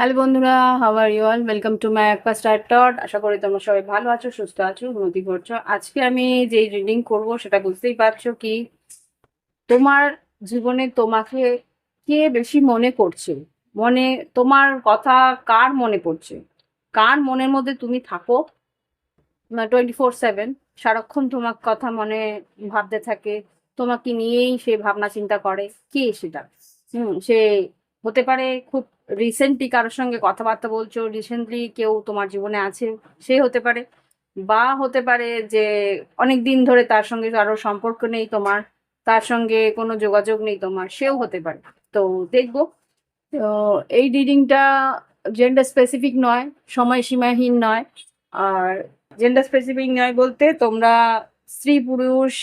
Hello বন্ধুরা how are you all welcome to my একটা star টট আশা করি তোমরা সবাই ভালো আছো, সুস্থ আছো, উন্নতি করছ আজকে আমি যেই রিডিং করব সেটা বুঝতেই পারছ কি তোমার জীবনে তোমাকে কে বেশি মনে করছে? মনে, তোমার কথা কার মনে পড়ছে? কার মনের মধ্যে তুমি থাকো? টোয়েন্টি ফোর সেভেন সারাক্ষণ তোমার কথা মনে ভাবতে থাকে। তোমাকে নিয়েই সে ভাবনা চিন্তা করে। কে সেটা? হুম, সে হতে পারে খুব রিসেন্টলি কারোর সঙ্গে কথাবার্তা বলছো? রিসেন্টলি কেউ তোমার জীবনে আছে? সে হতে পারে। বা হতে পারে যে অনেক দিন ধরে তার সঙ্গে কারও সম্পর্ক নেই তোমার, তার সঙ্গে কোনো যোগাযোগ নেই তোমার, সেও হতে পারে। তো দেখব। তো এই রিডিংটা জেন্ডার স্পেসিফিক নয় সময় সীমাহীন নয়। আর জেন্ডার স্পেসিফিক নয় বলতে তোমরা স্ত্রী, পুরুষ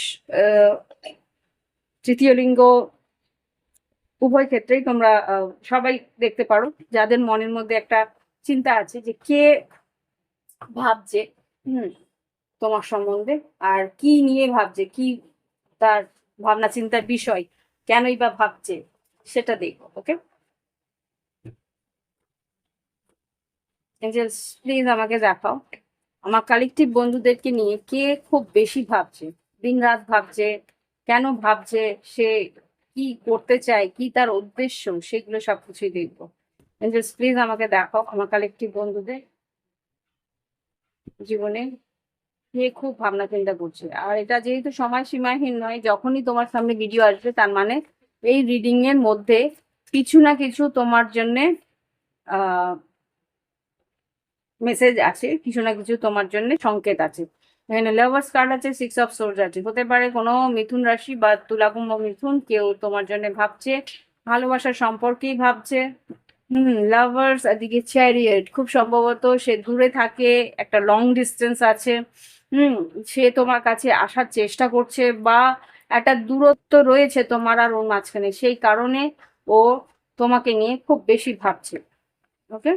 তৃতীয় লিঙ্গ উভয় ক্ষেত্রেই তোমরা সবাই দেখতে পারো। যাদের মনের মধ্যে একটা চিন্তা আছে যে কে ভাবছে, হুম, তোমার সম্বন্ধে আর কি নিয়ে ভাবছে, কি তার ভাবনা চিন্তার বিষয়, কেনই বা ভাবছে, সেটা দেখো, ওকে? প্লিজ আমাকে দেখাও। আমার কালেকটিভ বন্ধুদেরকে নিয়ে কে খুব বেশি ভাবছে? দিন রাত ভাবছে, কেন ভাবছে, সে কি করতে চায়, কি তার উদ্দেশ্য, সেগুলো সবকিছুই দেখব। এঞ্জেলস প্লিজ আমাকে দেখাও, আমার কালেকটিভ বন্ধুদের জীবনে। কে খুব ভাবনা চিন্তা করছে। আর এটা যেহেতু সময় সীমাহীন নয়, যখনই তোমার সামনে ভিডিও আসবে, তার মানে এই রিডিং এর মধ্যে কিছু না কিছু তোমার জন্যে মেসেজ আছে, কিছু না কিছু তোমার জন্য সংকেত আছে। এখানে লাভার্স কার্ড আছে সিক্স অফ সোর্স আছে। হতে পারে কোনো মিথুন রাশি বা তুলাকুম্ভ মিথুন, কেউ তোমার জন্য ভাবছে, ভালোবাসার সম্পর্কেই ভাবছে। হুম লাভার্স এদিকে চ্যারিয়েট খুব সম্ভবত সে দূরে থাকে, একটা লং ডিস্টেন্স আছে। হুম, সে তোমার কাছে আসার চেষ্টা করছে বা একটা দূরত্ব রয়েছে তোমার আর ওর মাঝখানে, সেই কারণে ও তোমাকে নিয়ে খুব বেশি ভাবছে। ওকে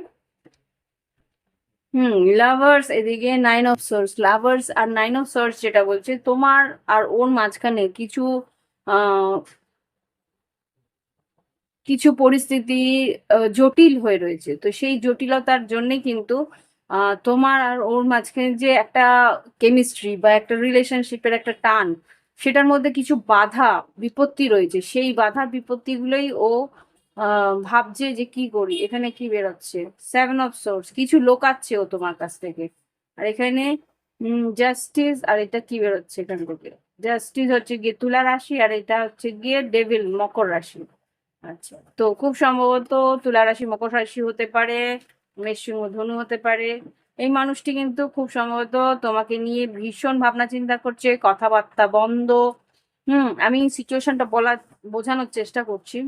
হুম লাভার্স এদিকে নাইন অফ সোর্স লাভার্স আর নাইন অফ সোর্স যেটা বলছে, তোমার আর ওর মাঝখানে কিছু কিছু পরিস্থিতি জটিল হয়ে রয়েছে। তো সেই জটিলতার জন্যে কিন্তু তোমার আর ওর মাঝখানে যে একটা কেমিস্ট্রি বা একটা রিলেশনশিপের একটা টান, সেটার মধ্যে কিছু বাধা, বিপত্তি রয়েছে। সেই বাধা, বিপত্তিগুলোই ও ভাবছে যে কি করি? এখানে কি বেরোচ্ছে? সেভেন অফ সোর্স কিছু লোকাচ্ছে ও তোমার কাছ থেকে। আর এখানে জাস্টিস আর এটা কি বেরোচ্ছে এখান থেকে? জাস্টিস হচ্ছে গিয়ে তুলা রাশি, আর এটা হচ্ছে গিয়ে ডেভিল মকর রাশি। আচ্ছা তো খুব সম্ভবত তুলা রাশি, মকর রাশি হতে পারে মেষ সিংহ ধনু হতে পারে। এই মানুষটি কিন্তু খুব সম্ভবত তোমাকে নিয়ে ভীষণ ভাবনা চিন্তা করছে, কথাবার্তা বন্ধ। হুম, আমি সিচুয়েশনটা বলা বোঝানোর চেষ্টা করছি।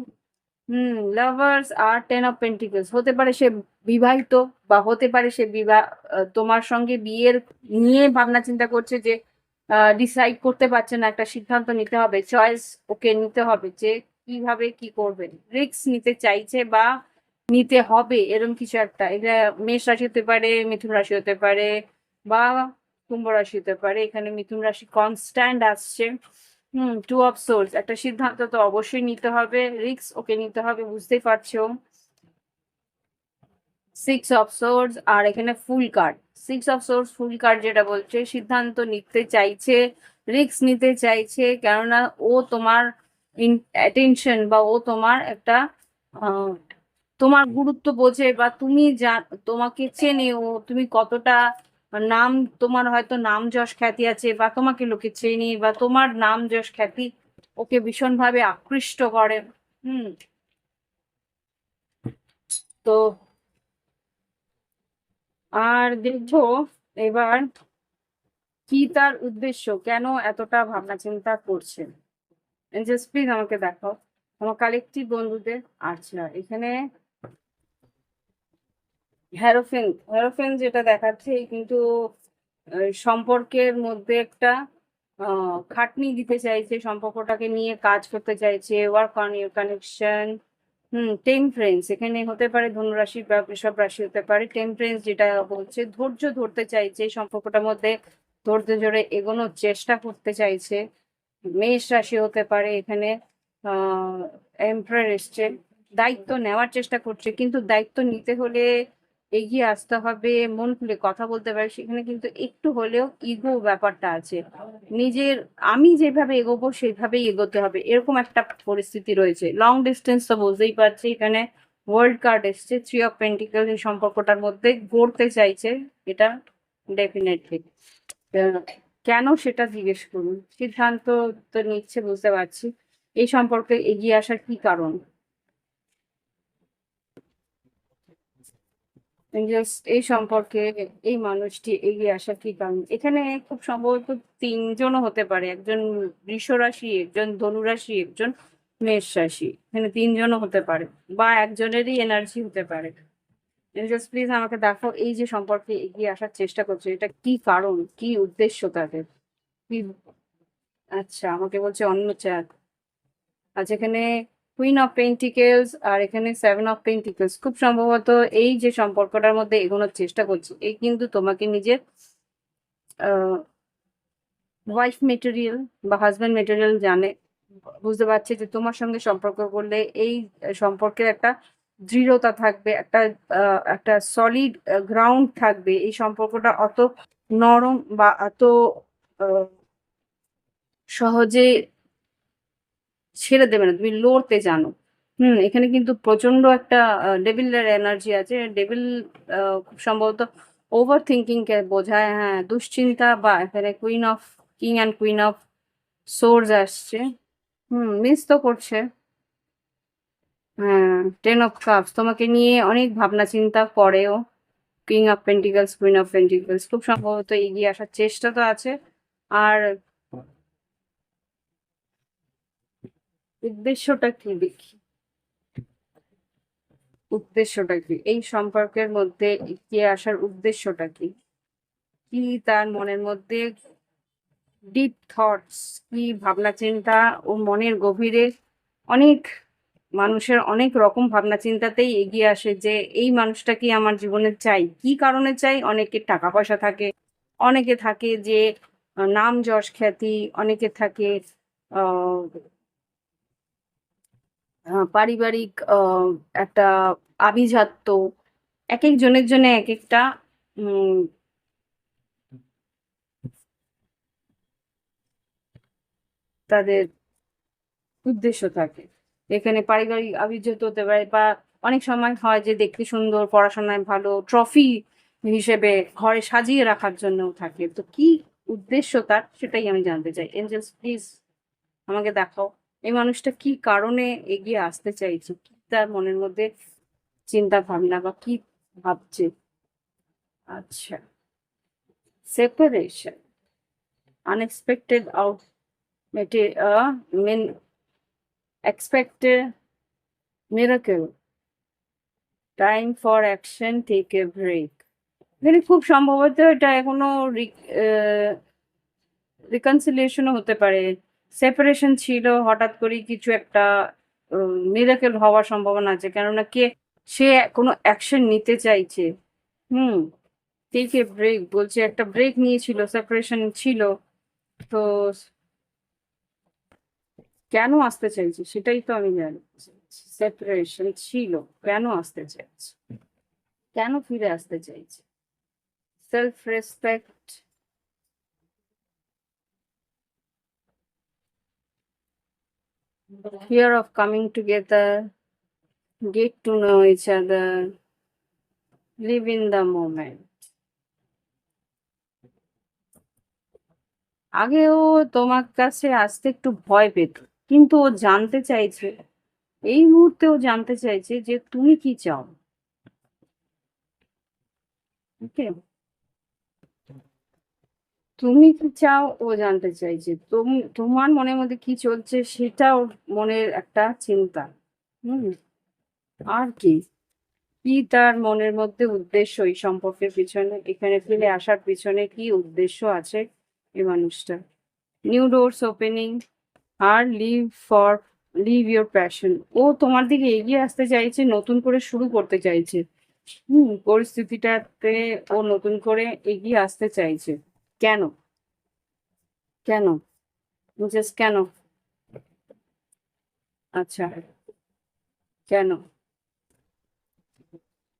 হুম লাভার্স আর টেন অফ পেন্টিকলস হতে পারে সে বিবাহিত বা হতে পারে সে বিবাহ তোমার সঙ্গে বিয়ের নিয়ে ভাবনা চিন্তা করছে যে ডিসাইড করতে পারছে না, একটা সিদ্ধান্ত নিতে হবে চয়েস ওকে নিতে হবে যে কীভাবে কি করবে। রিস্ক নিতে চাইছে বা নিতে হবে এরকম কিছু একটা। এটা মেষ রাশি হতে পারে, মিথুন রাশি হতে পারে বা কুম্ভ রাশি হতে পারে। এখানে মিথুন রাশি কনস্ট্যান্ট আসছে। হুম টু অফ সোর্স একটা সিদ্ধান্ত তো অবশ্যই নিতে হবে রিস্ক ওকে নিতে হবে, বুঝতেই পারছ? সিক্স অফ সোর্স আর এখানে fool card six of swords fool card যেটা বলছে, সিদ্ধান্ত নিতে চাইছে রিস্ক নিতে চাইছে, কেননা ও তোমার অ্যাটেনশন বা ও তোমার একটা তোমার গুরুত্ব বোঝে বা তুমি যা, তোমাকে চেনে ও, তুমি কতটা নাম, তোমার হয়তো নাম যশ খ্যাতি আছে বা তোমাকে লোকে চেনে বা তোমার নাম যশ খ্যাতি ওকে ভীষণভাবে আকৃষ্ট করে, হুম। তো আর দেখো এবার কি তার উদ্দেশ্য? কেন এতটা ভাবনা চিন্তা করছে? জাস্ট প্লিজ আমাকে দেখাও। আমার কালেকটিভ বন্ধুদের আচ্ছা এখানে হ্যারোফেন হ্যারোফেন যেটা দেখাচ্ছে কিন্তু সম্পর্কের মধ্যে একটা খাটনি দিতে চাইছে, সম্পর্কটাকে নিয়ে কাজ করতে চাইছে work on your connection hmm temperance এখানে হতে পারে ধনুরাশি বা বৃষভ রাশি হতে পারে টেম্পারেন্স যেটা বলছে, ধৈর্য ধরতে চাইছে, সম্পর্কটার মধ্যে ধৈর্য ধরে এগোনোর চেষ্টা করতে চাইছে, মেষ রাশি হতে পারে, এখানে, আহ এম্পায়ার এসছে, দায়িত্ব নেওয়ার চেষ্টা করছে, কিন্তু দায়িত্ব নিতে হলে এগিয়ে আসতে হবে, মন খুলে কথা বলতে পারে, সেখানে কিন্তু একটু হলেও ইগো ব্যাপারটা আছে। নিজের, আমি যেভাবে এগোবো সেইভাবেই এগোতে হবে, এরকম একটা পরিস্থিতি রয়েছে। লং ডিস্টেন্স তো বুঝতেই পারছি, এখানে ওয়ার্ল্ড কার্ড এসছে থ্রি অফ পেন্টিকেল এই সম্পর্কটার মধ্যে গড়তে চাইছে, এটা ডেফিনেটলি কেন সেটা জিজ্ঞেস করুন, সিদ্ধান্ত তো নিচ্ছে, বুঝতে পারছি। এই সম্পর্কে এগিয়ে আসার কি কারণ? জাস্ট এই সম্পর্কে এই মানুষটি এগিয়ে আসার কি কারণ? এখানে খুব সম্ভবত তিনজনও হতে পারে। একজন বৃষ রাশি একজন ধনু রাশি একজন মেষ রাশি এখানে তিনজনও হতে পারে বা একজনেরই এনার্জি হতে পারে। জাস্ট প্লিজ আমাকে দেখো এই যে সম্পর্কে এগিয়ে আসার চেষ্টা করছে, এটা কি কারণ? কি উদ্দেশ্য তাদের? কি আচ্ছা আমাকে বলছে অন্য চাঁদ আচ্ছা এখানে কুইন অফ পেন্টিকেলস আর এখানে সেভেন অফ পেন্টিকেলস খুব সম্ভবত এই যে সম্পর্কটার মধ্যে এগোনোর চেষ্টা করছে, এই কিন্তু তোমাকে নিজের ওয়াইফ মেটেরিয়াল বা হাজব্যান্ড মেটেরিয়াল জানে, বুঝতে পারছে যে তোমার সঙ্গে সম্পর্ক করলে এই সম্পর্কের একটা দৃঢ়তা থাকবে, একটা একটা সলিড গ্রাউন্ড থাকবে। এই সম্পর্কটা অত নরম বা এত সহজে ছেড়ে দেবে না, তুমি লড়তে জানো। হুম, এখানে কিন্তু প্রচণ্ড একটা ডেভিলের এনার্জি আছে। ডেভিল খুব সম্ভবত ওভার থিঙ্কিং কে বোঝায়। হ্যাঁ দুশ্চিন্তা বা এখানে queen of king and queen of swords আসছে। হুম মিস তো করছে। হ্যাঁ টেন অফ কাপস তোমাকে নিয়ে অনেক ভাবনা চিন্তা করেও king of pentacles queen of pentacles খুব সম্ভবত এগিয়ে আসার চেষ্টা তো আছে। আর উদ্দেশ্যটা কি দেখি? উদ্দেশ্যটা কি? এই সম্পর্কের মধ্যে এগিয়ে আসার উদ্দেশ্যটা কি? কি তার মনের মধ্যে ডিপ থটস কি ভাবনা চিন্তা ও মনের গভীরে অনেক মানুষের অনেক রকম ভাবনা চিন্তাতেই এগিয়ে আসে যে এই মানুষটা কি আমার জীবনে চাই? কি কারণে চাই? অনেকে টাকা পয়সা থাকে, অনেকে থাকে যে নাম যশ খ্যাতি, অনেকে থাকে পারিবারিক একটা আভিজাত্য এক এক জনের জন্য এক একটা তাদের উদ্দেশ্য থাকে। এখানে পারিবারিক আভিজাত্য হতে পারে বা অনেক সময় হয় যে দেখতে সুন্দর, পড়াশোনায় ভালো ট্রফি হিসেবে ঘরে সাজিয়ে রাখার জন্যও থাকে। তো কি উদ্দেশ্য তার সেটাই আমি জানতে চাই। এঞ্জেলস প্লিজ আমাকে দেখাও। এই মানুষটা কি কারণে এগিয়ে আসতে চাইছে? কি তার মনের মধ্যে চিন্তা ভাবনা বা কি ভাবছে? আচ্ছা separation unexpected out mate men expected miracle time for action take a break এখানে খুব সম্ভবত এটা এখনও রিকনসিলিয়েশনও হতে পারে। সেপারেশন ছিল, হঠাৎ করে কিছু একটা মিরাকেল হওয়ার সম্ভাবনা আছে। কেননা কে, সে কোনো অ্যাকশন নিতে চাইছে। হুম এ ব্রেক বলছে, একটা ব্রেক নিয়েছিল সেপারেশন ছিল। তো কেন আসতে চাইছে? সেটাই তো আমি জানি। সেপারেশন ছিল, কেন আসতে চাইছে? কেন ফিরে আসতে চাইছে? Self respect fear of coming together, get to know each other, live in the moment. আগেও তোমার কাছে আসতে একটু ভয় পেত কিন্তু ও জানতে চাইছে এই মুহূর্তে ও জানতে চাইছে যে তুমি কি চাও ওকে তুমি কি চাও? ও জানতে চাইছে। তুমি, তোমার মনের মধ্যে কি চলছে সেটা ওর মনের একটা চিন্তা। হুম। আর কি? কি তার মনের মধ্যে উদ্দেশ্য এই সম্পর্কের পিছনে? এখানে ফিরে আসার পিছনে কি উদ্দেশ্য আছে এই মানুষটা new doors opening R live for live your passion ও তোমার দিকে এগিয়ে আসতে চাইছে, নতুন করে শুরু করতে চাইছে। হুম, পরিস্থিতিটাতে ও নতুন করে এগিয়ে আসতে চাইছে। কেন? কেন? জাস্ট কেন? আচ্ছা কেন?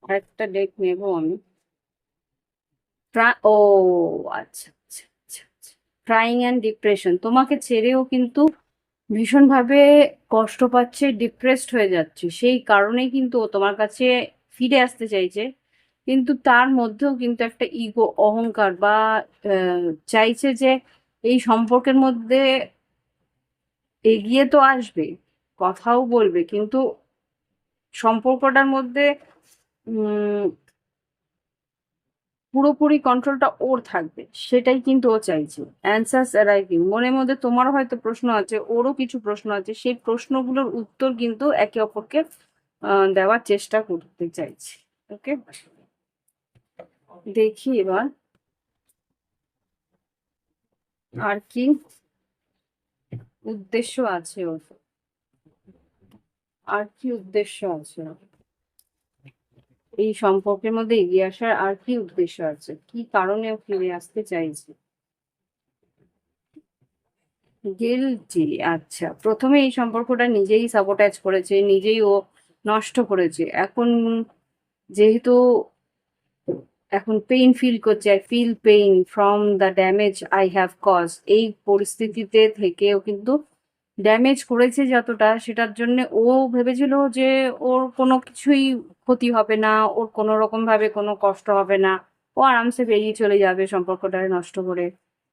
আরেকটা ডেক নেব আমি। ও আচ্ছা আচ্ছা আচ্ছা আচ্ছা। ক্রাইং অ্যান্ড ডিপ্রেশন তোমাকে ছেড়েও কিন্তু ভীষণভাবে কষ্ট পাচ্ছে ডিপ্রেসড হয়ে যাচ্ছে। সেই কারণেই কিন্তু ও তোমার কাছে ফিরে আসতে চাইছে। কিন্তু তার মধ্যেও কিন্তু একটা ইগো অহংকার বা চাইছে যে এই সম্পর্কের মধ্যে এগিয়ে তো আসবে, কথাও বলবে, কিন্তু সম্পর্কটার মধ্যে পুরোপুরি কন্ট্রোলটা ওর থাকবে, সেটাই কিন্তু ও চাইছে। অ্যান্সার্স অ্যারাইভিং মনের মধ্যে তোমারও হয়তো প্রশ্ন আছে, ওরও কিছু প্রশ্ন আছে, সেই প্রশ্নগুলোর উত্তর কিন্তু একে অপরকে দেওয়ার চেষ্টা করতে চাইছে। ওকে দেখি এবার। আর কি উদ্দেশ্য আছে ওর? আর কি উদ্দেশ্য আছে? এই সম্পর্কের মধ্যে এগিয়ে আসার আর কি উদ্দেশ্য আছে? কি কারণে ও ফিরে আসতে চাইছে? গিলটি আচ্ছা। প্রথমে এই সম্পর্কটা নিজেই সাবোটাইজ করেছে, নিজেই ও নষ্ট করেছে। এখন যেহেতু এখন পেইন ফিল করছে I feel pain from the damage I have cause এই পরিস্থিতিতে থেকেও কিন্তু ড্যামেজ করেছে যতটা, সেটার জন্য ও ভেবেছিল যে ওর কোনো কিছুই ক্ষতি হবে না, ওর কোনো রকমভাবে কোনো কষ্ট হবে না। ও আরামসে বেরিয়ে চলে যাবে সম্পর্কটা নষ্ট করে।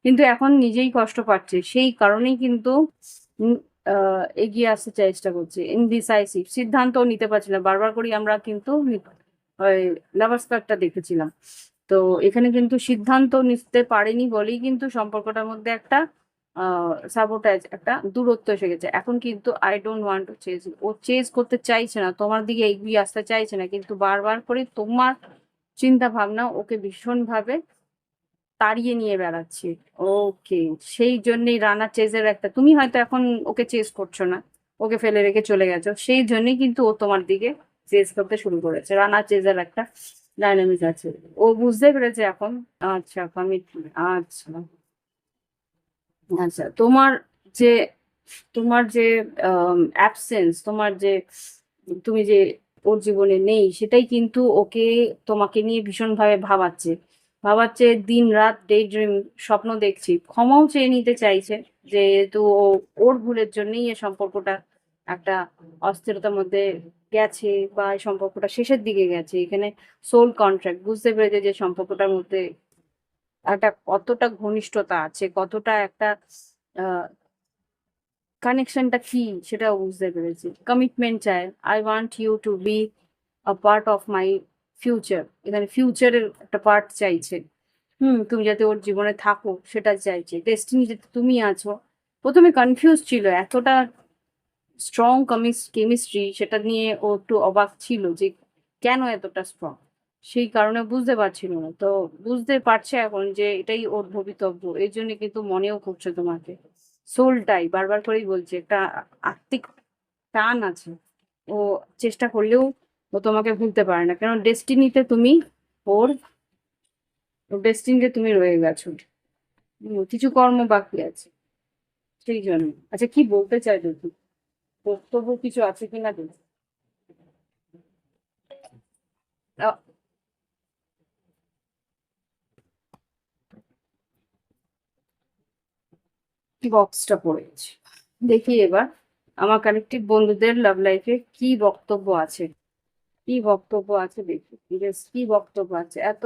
কিন্তু এখন নিজেই কষ্ট পাচ্ছে। সেই কারণেই কিন্তু এগিয়ে আসতে চেষ্টা করছে। ইনডিসাইসিভ সিদ্ধান্তও নিতে পারছে না। বারবার করি আমরা কিন্তু লাভার্স কার্ডটা দেখেছিলাম। তো এখানে কিন্তু সিদ্ধান্ত নিতে পারেনি বলেই কিন্তু সম্পর্কটার মধ্যে একটা সাবোটাইজ একটা দূরত্ব এসে গেছে। এখন কিন্তু I don't want to chase O chase করতে চাইছে না, তোমার দিকে এগিয়ে আসতে চাইছে না, কিন্তু বারবার করে তোমার চিন্তা ভাবনা ওকে ভীষণভাবে তাড়িয়ে নিয়ে বেড়াচ্ছে। ওকে, সেই জন্যই রানা চেজের একটা, তুমি হয়তো এখন ওকে চেজ করছ না, ওকে ফেলে রেখে চলে গেছো, সেই জন্যই কিন্তু ও তোমার দিকে চেজ করতে শুরু করেছে। রানা চেজের একটা ডাইনামিক আছে। ও বুঝতে পেরেছে এখন আচ্ছা কমিটমেন্ট আচ্ছা। আচ্ছা তোমার যে তোমার যে অ্যাবসেন্স তোমার যে, তুমি যে ওর জীবনে নেই, সেটাই কিন্তু ওকে, তোমাকে নিয়ে ভীষণভাবে ভাবাচ্ছে। ভাবাচ্ছে দিন, রাত ডে ড্রিম স্বপ্ন দেখছি। ক্ষমাও চেয়ে নিতে চাইছে, যেহেতু ও, ওর ভুলের জন্যই এ সম্পর্কটা একটা অস্থিরতার মধ্যে গেছে বা এই সম্পর্কটা শেষের দিকে গেছে। এখানে সোল কন্ট্রাক্ট বুঝতে পেরেছে যে সম্পর্কটার মধ্যে একটা কতটা ঘনিষ্ঠতা আছে, কতটা একটা কানেকশনটা কি সেটাও বুঝতে পেরেছি। কমিটমেন্ট চায় I want you to be a part of my future এখানে ফিউচারের একটা পার্ট চাইছে। হুম, তুমি যাতে ওর জীবনে থাকো, সেটা চাইছে। ডেস্টিনি যাতে তুমি আছো। প্রথমে কনফিউজ ছিল, এতটা স্ট্রং কেমিস্ট্রি সেটা নিয়ে ও একটু অবাক ছিল যে কেন এতটা স্ট্রং সেই কারণে বুঝতে পারছিল না। তো বুঝতে পারছে এখন যে এটাই ওর ভবিতব্য। এই জন্য কিন্তু মনেও করছে তোমাকে। সোলটাই বারবার করেই বলছে, একটা আত্মিক টান আছে। ও চেষ্টা করলেও ও তোমাকে ভুলতে পারে না। কেন ডেস্টিনিতে তুমি ওর ডেস্টিনিতে তুমি রয়ে গেছো। কিছু কর্ম বাকি আছে। সেই জন্য। আচ্ছা কি বলতে চাই দেখি বক্তব্য কিছু আছে কিনা আহ, বক্সটা পড়েছি দেখি এবার আমার কালেকটিভ বন্ধুদের লাভ লাইফে কি বক্তব্য আছে। কি বক্তব্য আছে দেখি। কি বক্তব্য আছে? এত।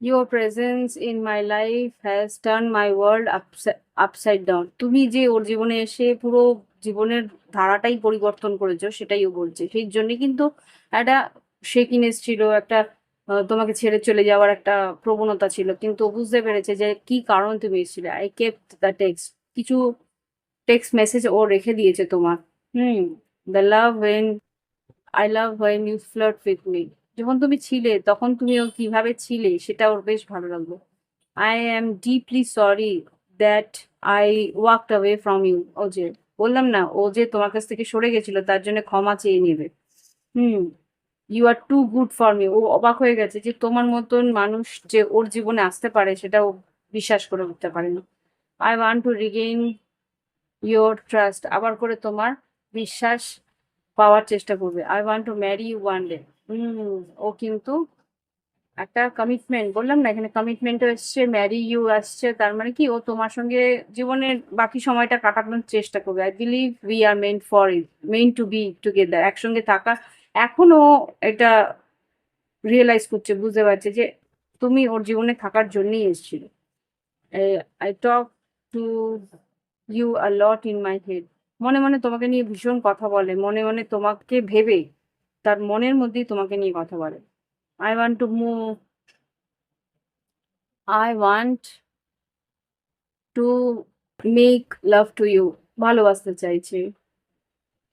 Your presence in my life has turn my world upside down. তুমি যে ওর জীবনে এসে পুরো জীবনের ধারাটাই পরিবর্তন করেছ সেটাই ও বলছে। সেই জন্য কিন্তু একটা শেকিনেস ছিল একটা তোমাকে ছেড়ে চলে যাওয়ার একটা প্রবণতা ছিল। কিন্তু ও বুঝতে পেরেছে যে কি কারণ তুমি এসেছিলে। আই কেপ্ট দ্য টেক্সট কিছু টেক্সট মেসেজ ও রেখে দিয়েছে তোমার। হুম the love when I love when you flirt with me যখন তুমি ছিলে, তখন তুমি ও কীভাবে ছিলে, সেটা ওর বেশ ভালো লাগল। I am deeply sorry that I walked away from you ও যে বললাম না, ও যে তোমার কাছ থেকে সরে গেছিল, তার জন্য ক্ষমা চেয়ে নেবে। হুম you are too good for me ও অবাক হয়ে গেছে যে তোমার মতন মানুষ যে ওর জীবনে আসতে পারে, সেটা ও বিশ্বাস করে উঠতে পারে না। I want to regain your trust আবার করে তোমার বিশ্বাস পাওয়ার চেষ্টা করবে। I want to marry one day hmm, ও কিন্তু একটা কমিটমেন্ট বললাম না, এখানে কমিটমেন্টও এসছে ম্যারি ইউ আসছে, তার মানে কি, ও তোমার সঙ্গে জীবনের বাকি সময়টা কাটানোর চেষ্টা করবে। I believe we are meant for it meant to be together একসঙ্গে থাকা। এখনও এটা রিয়েলাইজ করছে, বুঝতে পারছে যে তুমি ওর জীবনে থাকার জন্যই এসেছিল। I talk to you a lot in my head মনে মনে তোমাকে নিয়ে ভীষণ কথা বলে, মনে মনে তোমাকে ভেবে, তার মনের মধ্যেই তোমাকে নিয়ে কথা বলে। I want to move I want to make love to you ভালোবাসতে চাইছে।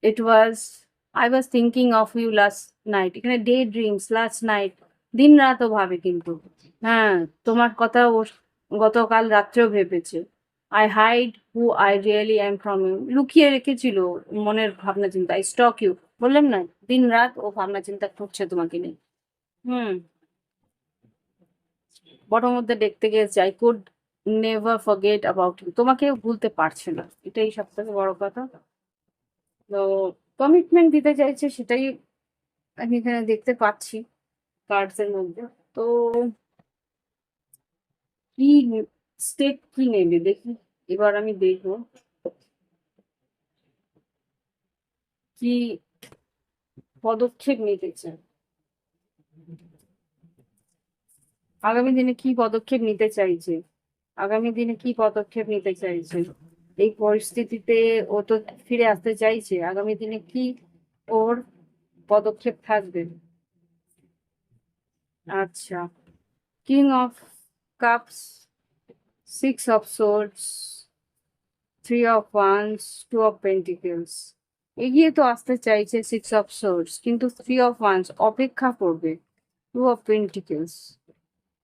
It was I was thinking of you last night এখানে ডে ড্রিমস লাস্ট নাইট দিন রাতও ভাবে কিন্তু। হ্যাঁ তোমার কথা ও গতকাল রাত্রেও ভেবেছে। I hide who I really am from you লুকিয়ে রেখেছিল মনের ভাবনা চিন্তা আই স্টক ইউ বললাম না, দিন রাত ও ভাবনা চিন্তা করছে তোমাকে নিয়ে। হুম। বড় মধ্যে দেখতে গেছে I could never forget about তোমাকে ভুলতে পারছে না। এটাই সব থেকে বড় কথা। তো কমিটমেন্ট দিতে চাইছে সেটাই আমি এখানে দেখতে পাচ্ছি কার্ডস এর মধ্যে। তো কি স্টেপ কি নেবে দেখি। এবার আমি দেখব। কি পদক্ষেপ নিতে চায়। আগামী দিনে কি পদক্ষেপ নিতে চাইছে? আগামী দিনে কি পদক্ষেপ নিতে চাইছে? এই পরিস্থিতিতে ও তো ফিরে আসতে চাইছে। আগামী দিনে কি ওর পদক্ষেপ থাকবে? আচ্ছা। King of cups six of swords three of wands two of pentacles এগিয়ে তো আসতে চাইছে সিক্স অফ সোর্স কিন্তু থ্রি অফ ওয়ান্স অপেক্ষা করবে। Two of pentacles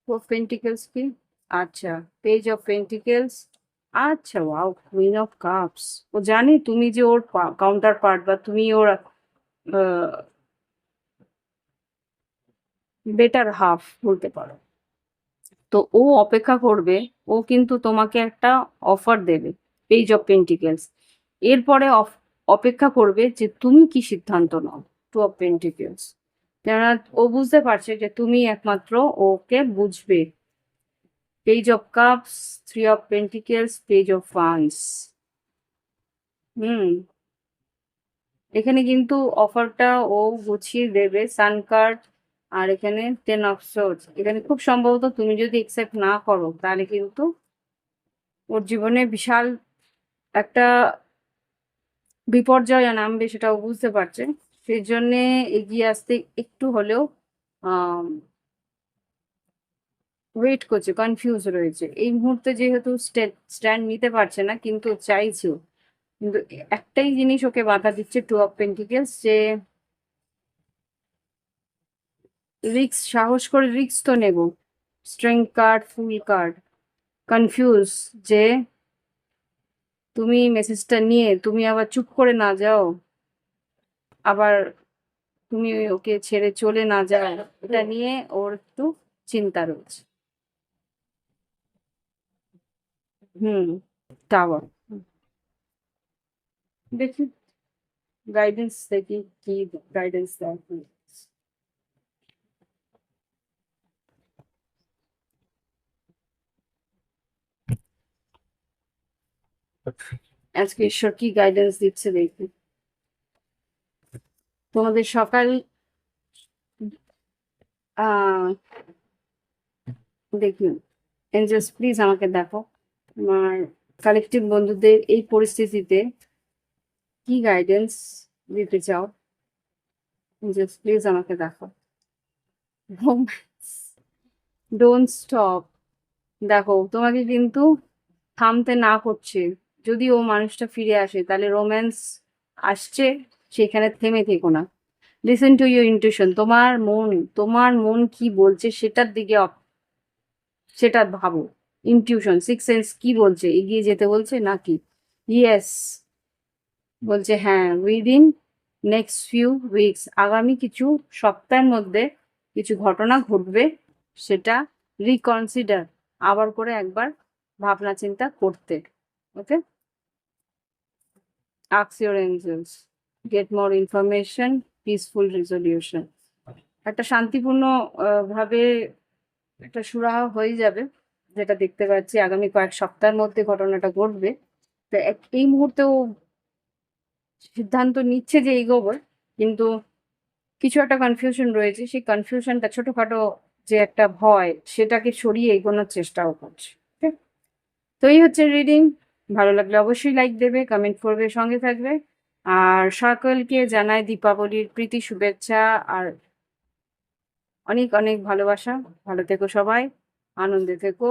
of pentacles কি? আচ্ছা পেজ অফ পেন্টিকেলস আচ্ছা ওয়াও কুইন অফ কাপস ও জানে তুমি যে ওর কাউন্টার পার্ট বা তুমি ওর বেটার হাফ বলতে পারো। তো ও অপেক্ষা করবে, ও কিন্তু তোমাকে একটা অফার দেবে পেজ অফ পেন্টিকেলস এরপরে অপেক্ষা করবে যে তুমি কি সিদ্ধান্ত নাও টু অফ পেন্টিকেলস কেননা ও বুঝতে পারছে যে তুমি একমাত্র ওকে বুঝবে। Page of cups three of pentacles page of funds hmm. এখানে কিন্তু অফারটা ও গুছিয়ে দেবে সান কার্ড আর এখানে টেন অফ সোর্স এখানে খুব সম্ভবত তুমি যদি একসেপ্ট না করো, তাহলে কিন্তু ওর জীবনে বিশাল একটা বিপর্যয় নামবে সেটাও বুঝতে পারছে। সেই জন্যে এগিয়ে আসতে একটু হলেও ওয়েট করছে কনফিউজ রয়েছে। এই মুহূর্তে যেহেতু স্ট্যান্ড নিতে পারছে না, কিন্তু চাইছেও। কিন্তু একটাই জিনিস ওকে বাধা দিচ্ছে টু অফ পেন্টিকেলস যে রিক্স সাহস করে রিক্স তো নেব। Strength card fool card confuse যে তুমি মেসেজটা নিয়ে, তুমি আবার চুপ করে না যাও। আবার তুমি ওকে ছেড়ে চলে না যাও এটা নিয়ে ওর একটু চিন্তা রয়েছে। হুম টাওয়ার দেখি গাইডেন্স দেখি কি গাইডেন্স আজকে ঈশ্বর কি গাইডেন্স দিচ্ছে দেখি। তোমাদের সকাল দেখুন এঞ্জেলস প্লিজ আমাকে দেখো, আমার কালেকটিভ বন্ধুদের এই পরিস্থিতিতে কি গাইডেন্স দিতে চাও? এঞ্জেলস প্লিজ আমাকে দেখো। ডোন্ট স্টপ দেখো, তোমাকে কিন্তু থামতে না করছে। যদি ও মানুষটা ফিরে আসে, তাহলে রোম্যান্স আসছে। সেখানে থেমে থেকো না। লিসেন টু ইউর ইন্টিউশন তোমার মন তোমার মন কি বলছে সেটার দিকে সেটা ভাবো। ইনটিউশন সিক্স সেন্স কি বলছে, এগিয়ে যেতে বলছে নাকি? ইয়েস বলছে হ্যাঁ উইদিন নেক্সট ফিউ উইকস আগামী কিছু সপ্তাহের মধ্যে কিছু ঘটনা ঘটবে সেটা রিকনসিডার আবার করে একবার ভাবনা চিন্তা করতে। Okay আক্স your angels get more information peaceful resolution একটা শান্তিপূর্ণ ভাবে একটা সুরাহা হয়ে যাবে, যেটা দেখতে পাচ্ছি আগামী কয়েক সপ্তাহের মধ্যে ঘটনাটা ঘটবে। তো এই মুহূর্তেও সিদ্ধান্ত নিচ্ছে যে এগোবে, কিন্তু কিছু একটা কনফিউশন রয়েছে। সেই কনফিউশনটা ছোটখাটো যে একটা ভয়, সেটাকে সরিয়ে এগোনোর চেষ্টাও করছে। তো এই হচ্ছে রিডিং ভালো লাগলে অবশ্যই লাইক দেবে কমেন্ট করবে, সঙ্গে থাকবে। আর সকলকে জানাই দীপাবলির প্রীতি, শুভেচ্ছা আর অনেক অনেক ভালোবাসা। ভালো থেকো সবাই, আনন্দে থেকো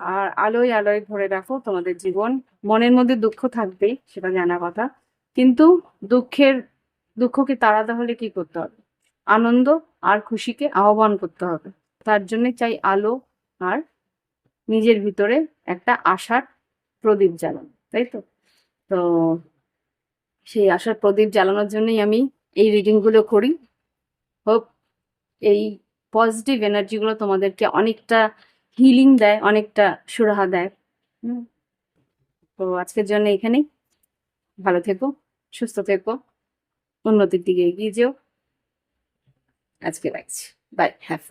আর আলোয় আলোয় ভরে রাখো তোমাদের জীবন। মনের মধ্যে দুঃখ থাকবেই, সেটা জানা কথা। কিন্তু দুঃখের, দুঃখকে তাড়াতে হলে কি করতে হবে? আনন্দ আর খুশিকে আহ্বান করতে হবে। তার জন্য চাই আলো আর নিজের ভিতরে একটা আশার প্রদীপ জ্বালানো, তাই তো? তো সেই আশার প্রদীপ জ্বালানোর জন্যই আমি এই রিডিংগুলো করি। হোপ এই পজিটিভ এনার্জিগুলো তোমাদেরকে অনেকটা হিলিং দেয়, অনেকটা সুরাহা দেয়। তো আজকের জন্য এখানেই। ভালো থেকো, সুস্থ থেকো, উন্নতির দিকে এগিয়ে যেও। আজকে রাখছি। By have